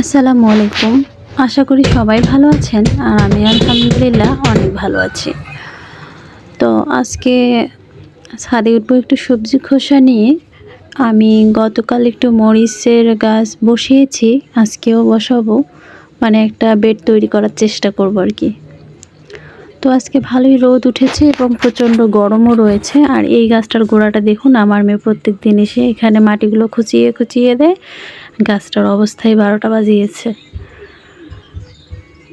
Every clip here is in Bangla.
আসসালামু আলাইকুম। আশা করি সবাই ভালো আছেন আর আমি আলহামদুলিল্লাহ অনেক ভালো আছি। তো আজকে ছাদে উঠবো একটু সবজি খোসা নিয়ে। আমি গতকাল একটু মরিচের গাছ বসিয়েছি, আজকেও বসাবো। মানে একটা বেড তৈরি করার চেষ্টা করব আর কি। তো আজকে ভালোই রোদ উঠেছে এবং প্রচণ্ড গরমও রয়েছে। আর এই গাছটার গোড়াটা দেখুন, আমার মেয়ে প্রত্যেক দিন এসে এখানে মাটিগুলো খুচিয়ে খুচিয়ে দেয়। গাছটার অবস্থায় বারোটা বাজিয়েছে।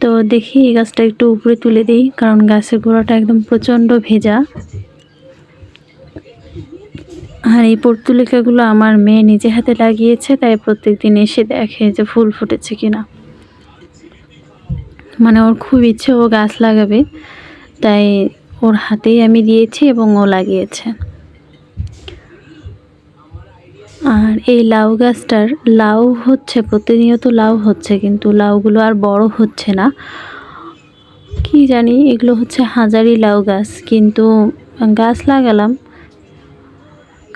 তো দেখি এই গাছটা একটু উপরে তুলে দিই, কারণ গাছের গোড়াটা একদম প্রচণ্ড ভেজা। আর এই পর্তুলিকাগুলো আমার মেয়ে নিজে হাতে লাগিয়েছে, তাই প্রত্যেক দিন এসে দেখে যে ফুল ফুটেছে কিনা। মানে ওর খুব ইচ্ছে ও গাছ লাগাবে, তাই ওর হাতেই আমি দিয়েছি এবং ও লাগিয়েছে। আর এই লাউ গাছটার লাউ হচ্ছে, প্রতিনিয়ত লাউ হচ্ছে, কিন্তু লাউগুলো আর বড় হচ্ছে না। কি জানি, এগুলো হচ্ছে হাজারি লাউ গাছ, কিন্তু গাছ লাগালাম।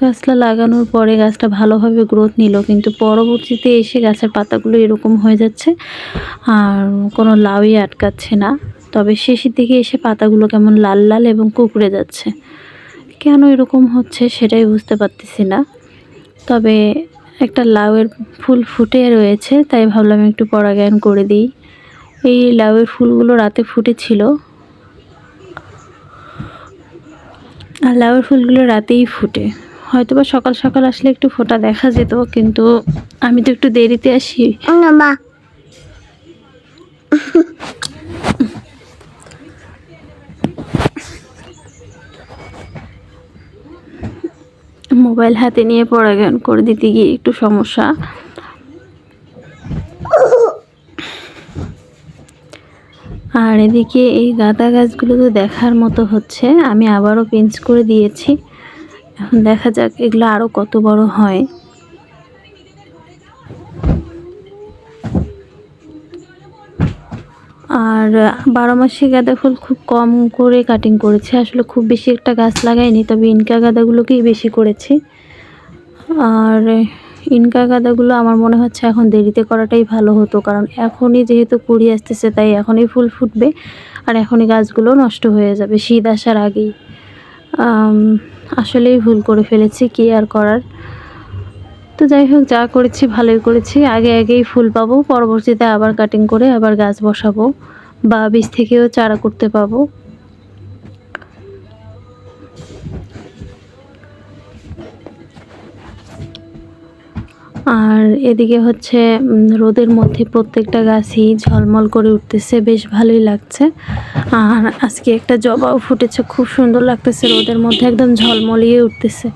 গাছটা লাগানোর পরে গাছটা ভালোভাবে গ্রোথ নিল, কিন্তু পরবর্তীতে এসে গাছের পাতাগুলো এরকম হয়ে যাচ্ছে আর কোনো লাউই আটকাচ্ছে না। তবে শেষের দিকে এসে পাতাগুলো কেমন লাল লাল এবং কুকড়ে যাচ্ছে। কেন এরকম হচ্ছে সেটাই বুঝতে পারতেছি না। তবে একটা লাউয়ের ফুল ফুটে রয়েছে, তাই ভাবলাম একটু পরাগায়ন করে দিই। এই লাউয়ের ফুলগুলো রাতে ফুটেছিল। আর লাউয়ের ফুলগুলো রাতেই ফুটে। হয়তো বা সকাল সকাল আসলে একটু ফোটা দেখা যেত, কিন্তু আমি তো একটু দেরিতে আসি। মা। মোবাইল হাতে নিয়ে পরাগায়ন করে দিতে গিয়ে একটু সমস্যা। আর এদিকে এই গাঁদা গাছগুলো তো দেখার মতো হচ্ছে, আমি আবারও পেঞ্চ করে দিয়েছি। এখন দেখা যাক এগুলো আরও কত বড় হয়। আর বারো মাসি গাঁদা ফুল খুব কম করে কাটিং করেছি। আসলে খুব বেশি একটা গাছ লাগাইনি, তবে ইনকা গাঁদাগুলোকেই বেশি করেছি। আর ইনকা গাঁদাগুলো আমার মনে হচ্ছে এখন দেরিতে করাটাই ভালো হতো, কারণ এখনই যেহেতু কুড়ি আসতেছে, তাই এখনই ফুল ফুটবে আর এখনই গাছগুলো নষ্ট হয়ে যাবে শীত আসার আগেই। আসলেই ভুল করে ফেলেছি, কি আর করার। তো যাই হোক, যা করেছি ভালোই করেছি। আগে আগেই ফুল পাবো, পরবর্তীতে আবার কাটিং করে আবার গাছ বসাবো বা বীজ থেকেও চারা করতে পাবো। আর এদিকে হচ্ছে রোদের মধ্যে প্রত্যেকটা গাছই ঝলমল করে উঠতেছে, বেশ ভালোই লাগছে। আর আজকে একটা জবাও ফুটেছে, খুব সুন্দর লাগতেছে, রোদের মধ্যে একদম ঝলমলিয়ে উঠতেছে।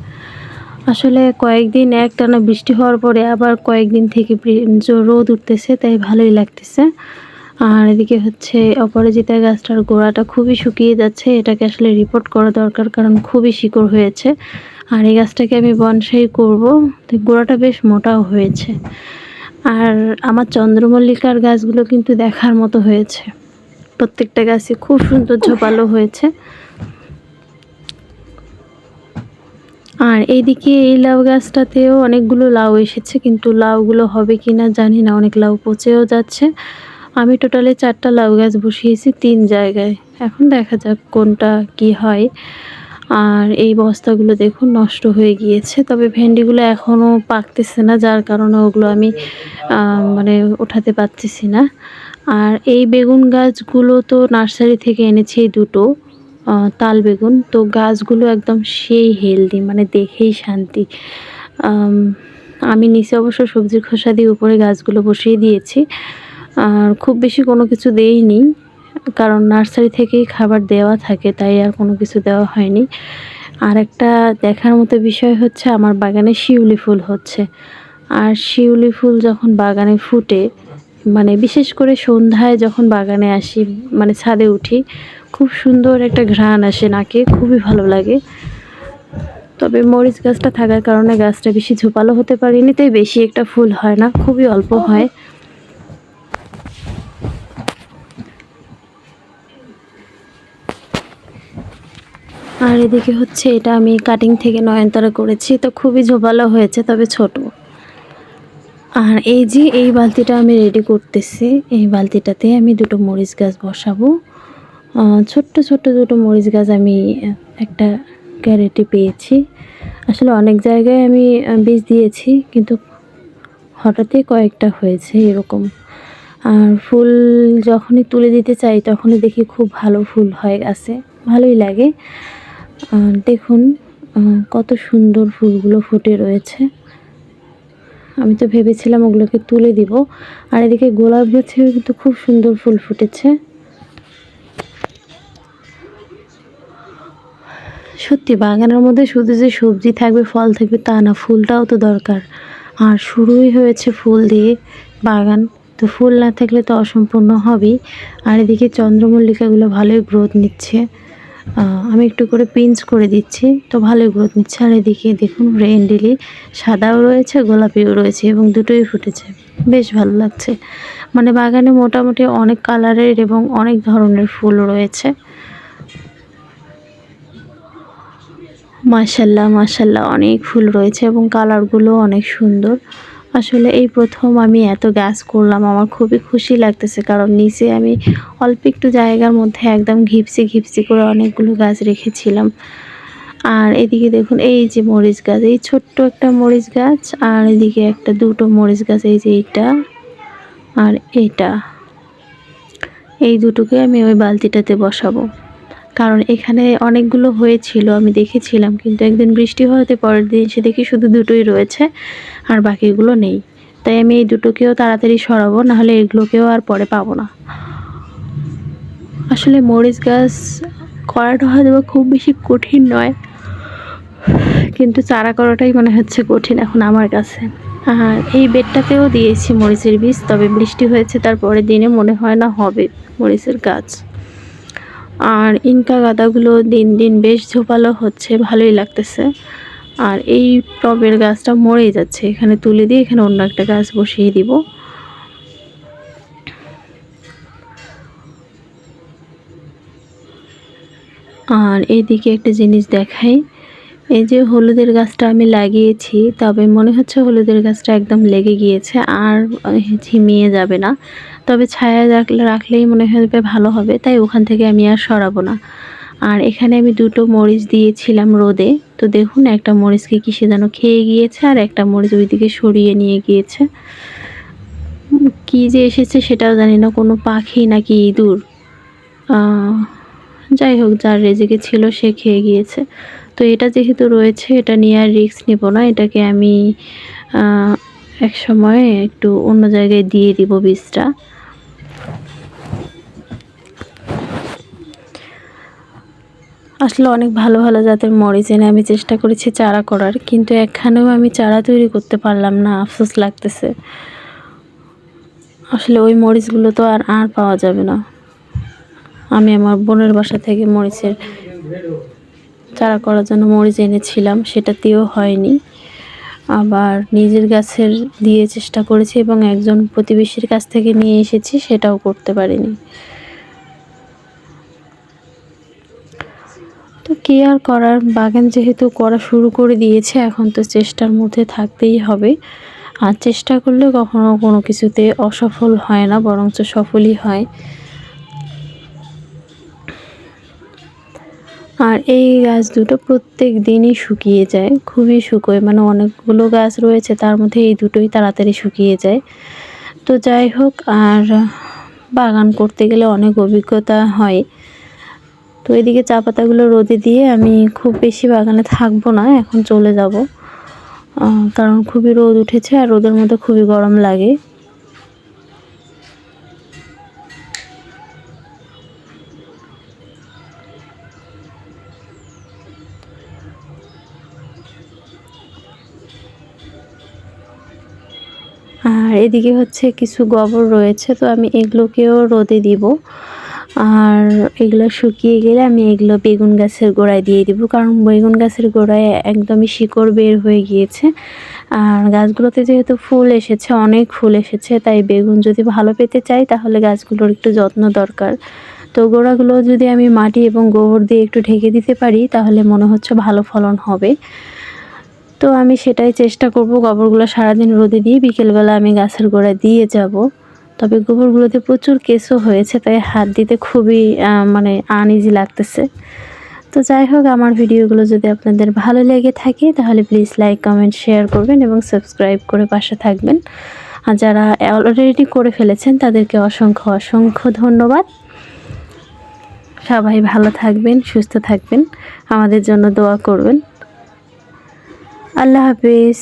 আসলে কয়েকদিন একটানা বৃষ্টি হওয়ার পরে আবার কয়েকদিন থেকে রোদ উঠতেছে, তাই ভালোই লাগতেছে। আর এদিকে হচ্ছে অপরাজিতা গাছটার গোড়াটা খুবই শুকিয়ে যাচ্ছে, এটাকে আসলে রিপোর্ট করা দরকার কারণ খুবই শিকড় হয়েছে। আর এই গাছটাকে আমি বনসাই করব, তো গোড়াটা বেশ মোটাও হয়েছে। আর আমার চন্দ্রমল্লিকার গাছগুলো কিন্তু দেখার মতো হয়েছে। প্রত্যেকটা গাছই খুব সুন্দর ঝোপালো হয়েছে। আর এইদিকে এই লাউ গাছটাতেও অনেকগুলো লাউ এসেছে, কিন্তু লাউগুলো হবে কি না জানি না, অনেক লাউ পচেও যাচ্ছে। আমি টোটালে চারটা লাউ গাছ বসিয়েছি তিন জায়গায়। এখন দেখা যাক কোনটা কি হয়। আর এই বস্তাগুলো দেখুন নষ্ট হয়ে গিয়েছে, তবে ভেন্ডিগুলো এখনও পাকতেছে না, যার কারণে ওগুলো আমি মানে ওঠাতে পারতেছি না। আর এই বেগুন গাছগুলো তো নার্সারি থেকে এনেছি দুটো। তাল বেগুন। তো গাছগুলো একদম সেই হেলদি মানে দেখেই শান্তি। আমি নিচে অবশ্য সবজির খোসা দিয়ে উপরে গাছগুলো বসিয়ে দিয়েছি। আর খুব বেশি কোনো কিছু দেইনি, কারণ নার্সারি থেকেই খাবার দেওয়া থাকে, তাই আর কোনো কিছু দেওয়া হয়নি। আর একটা দেখার মতো বিষয় হচ্ছে, আমার বাগানে শিউলি ফুল হচ্ছে। আর শিউলি ফুল যখন বাগানে ফুটে মানে বিশেষ করে সন্ধ্যায় যখন বাগানে আসি মানে ছাদে উঠি খুব সুন্দর একটা ঘ্রাণ আসে নাকে, খুবই ভালো লাগে। তবে মরিচ গাছটা থাকার কারণে গাছটা বেশি ঝোপালো হতে পারিনি, তাই বেশি একটা ফুল হয় না, খুবই অল্প হয়। আর এদিকে হচ্ছে এটা আমি কাটিং থেকে নয়নতারা করেছি, তো খুবই ঝোপালো হয়েছে, তবে ছোট। আর এই যে এই বালতিটা আমি রেডি করতেছি, এই বালতিটাতে আমি দুটো মরিচ গাছ বসাবো। ছোট্ট ছোট্ট দুটো মরিচ গাছ আমি একটা ক্যারেটে পেয়েছি। আসলে অনেক জায়গায় আমি বীজ দিয়েছি, কিন্তু হঠাৎই কয়েকটা হয়েছে এরকম। আর ফুল যখনই তুলে দিতে চাই, তখনই দেখি খুব ভালো ফুল হয় গাছে। ভালোই লাগে। দেখুন কত সুন্দর ফুলগুলো ফুটে রয়েছে। আমি তো ভেবেছিলাম ওগুলোকে তুলে দিব। আর এদিকে গোলাপ গাছেও কিন্তু খুব সুন্দর ফুল ফুটেছে। সত্যি, বাগানের মধ্যে শুধু যে সবজি থাকবে, ফল থাকবে, তা না, ফুলটাও তো দরকার। আর শুরুই হয়েছে ফুল দিয়ে বাগান। তো ফুল না থাকলে তো অসম্পূর্ণ হবেই। আর এদিকে চন্দ্রমল্লিকাগুলো ভালোই গ্রোথ নিচ্ছে। আমি একটু করে পিঞ্চ করে দিচ্ছি, তো ভালোই গ্রোথ নিচ্ছে। আর এদিকে দেখুন রেন্ডিলি সাদাও রয়েছে, গোলাপিও রয়েছে এবং দুটোই ফুটেছে। বেশ ভালো লাগছে। মানে বাগানে মোটামুটি অনেক কালারের এবং অনেক ধরনের ফুল রয়েছে। মাশাল্লাহ মাশাল্লাহ, অনেক ফুল রয়েছে এবং কালারগুলো অনেক সুন্দর। আসলে এই প্রথম আমি এত গাছ করলাম, আমার খুবই খুশি লাগতেছে কারণ নিচে আমি অল্প একটু জায়গার মধ্যে একদম ঘিপসি ঘিপসি করে অনেকগুলো গাছ রেখেছিলাম। আর এদিকে দেখুন, এই যে মরিচ গাছ, এই ছোট্ট একটা মরিচ গাছ, আর এদিকে একটা দুটো মরিচ গাছ, এই যে এইটা আর এইটা এই দুটোকে আমি ওই বালতিটাতে বসাবো। কারণ এখানে অনেকগুলো হয়েছিল, আমি দেখেছিলাম, কিন্তু একদিন বৃষ্টি হওয়াতে পরের দিন সে দেখি শুধু দুটোই রয়েছে আর বাকিগুলো নেই। তাই আমি এই দুটোকেও তাড়াতাড়ি সরাবো, নাহলে এগুলোকেও আর পরে পাবো না। আসলে মরিচ গাছ করাটা হয়তো খুব বেশি কঠিন নয়, কিন্তু চারা করাটাই মনে হচ্ছে কঠিন এখন আমার কাছে। আর এই বেডটাতেও দিয়েছি মরিচের বীজ, তবে বৃষ্টি হয়েছে তার পরের দিনে মনে হয় না হবে মরিচের গাছ। আর ইনকা গাঁদাগুলো দিন দিন বেশ ঝোপালো হচ্ছে, ভালোই লাগতেছে। আর এই টবের গাছটা মরেই যাচ্ছে, এখানে তুলে দিয়ে এখানে অন্য একটা গাছ বসিয়ে দিব। আর এইদিকে একটা জিনিস দেখাই। এই যে হলুদের গাছটা আমি লাগিয়েছি, তবে মনে হচ্ছে হলুদের গাছটা একদম লেগে গিয়েছে আর ঝিমিয়ে যাবে না। তবে ছায়া রাখলে রাখলেই মনে হবে ভালো হবে, তাই ওখান থেকে আমি আর সরাবো না। আর এখানে আমি দুটো মরিচ দিয়েছিলাম রোদে। তো দেখুন, একটা মরিচকে কিসে যেন খেয়ে গিয়েছে আর একটা মরিচ ওইদিকে সরিয়ে নিয়ে গিয়েছে। কি যে এসেছে সেটাও জানি না, কোনো পাখি নাকি ইঁদুর। যাই হোক, যার রেজেকে ছিল সে খেয়ে গিয়েছে। তো এটা যেহেতু রয়েছে, এটা নিয়ে আর রিস্ক নেব না। এটাকে আমি এক সময় একটু অন্য জায়গায় দিয়ে দিব বীজটা। আসলে অনেক ভালো ভালো জাতের মরিচ এনে আমি চেষ্টা করেছি চারা করার, কিন্তু একখানেও আমি চারা তৈরি করতে পারলাম না, আফসোস লাগতেছে। আসলে ওই মরিচগুলো তো আর আর পাওয়া যাবে না। আমি আমার বোনের বাসা থেকে মরিচের চারা করার জন্য মরিচ এনেছিলাম সেটাতেও হয়নি। আবার নিজের গাছের দিয়ে চেষ্টা করেছি এবং একজন প্রতিবেশীর কাছ থেকে নিয়ে এসেছি, সেটাও করতে পারিনি। তো কি আর করার? বাগান যেহেতু করা শুরু করে দিয়েছে, এখন তো চেষ্টার মধ্যে থাকতেই হবে। আর চেষ্টা করলে কখনো কোনো কিছুতে অসফল হয় না, বরঞ্চ সফলই হয়। আর এই গাছ দুটো প্রত্যেক দিনই শুকিয়ে যায়, খুবই শুকোয়। মানে অনেকগুলো গাছ রয়েছে, তার মধ্যে এই দুটোই তাড়াতাড়ি শুকিয়ে যায়। তো যাই হোক, আর বাগান করতে গেলে অনেক অভিজ্ঞতা হয়। তো এদিকে চা পাতাগুলো রোদে দিয়ে আমি খুব বেশি বাগানে থাকব না, এখন চলে যাব। কারণ খুবই রোদ উঠেছে, আর রোদের মধ্যে খুবই গরম লাগে। আর এদিকে হচ্ছে কিছু গোবর রয়েছে, তো আমি এগুলোকেও রোদে দিব। আর এগুলো শুকিয়ে গেলে আমি এগুলো বেগুন গাছের গোড়ায় দিয়ে দিব, কারণ বেগুন গাছের গোড়ায় একদমই শিকড় বের হয়ে গিয়েছে। আর গাছগুলোতে যেহেতু ফুল এসেছে, অনেক ফুল এসেছে, তাই বেগুন যদি ভালো পেতে চাই, তাহলে গাছগুলোর একটু যত্ন দরকার। তো গোড়াগুলো যদি আমি মাটি এবং গোবর দিয়ে একটু ঢেকে দিতে পারি, তাহলে মনে হচ্ছে ভালো ফলন হবে। তো আমি সেটাই চেষ্টা করব গোবরগুলো সারাদিন রোদে দিয়ে বিকেলবেলা আমি গাছের গোড়ায় দিয়ে যাব। তবে গোবরগুলোতে প্রচুর কেসও হয়েছে, তাই হাত দিতে খুবই মানে আনইজি লাগতেছে। তো যাই হোক, আমার ভিডিওগুলো যদি আপনাদের ভালো লেগে থাকে, তাহলে প্লিজ লাইক কমেন্ট শেয়ার করবেন এবং সাবস্ক্রাইব করে পাশে থাকবেন। আর যারা অলরেডি করে ফেলেছেন, তাদেরকে অসংখ্য অসংখ্য ধন্যবাদ। সবাই ভালো থাকবেন, সুস্থ থাকবেন, আমাদের জন্য দোয়া করবেন। আল্লাহ হাফিজ।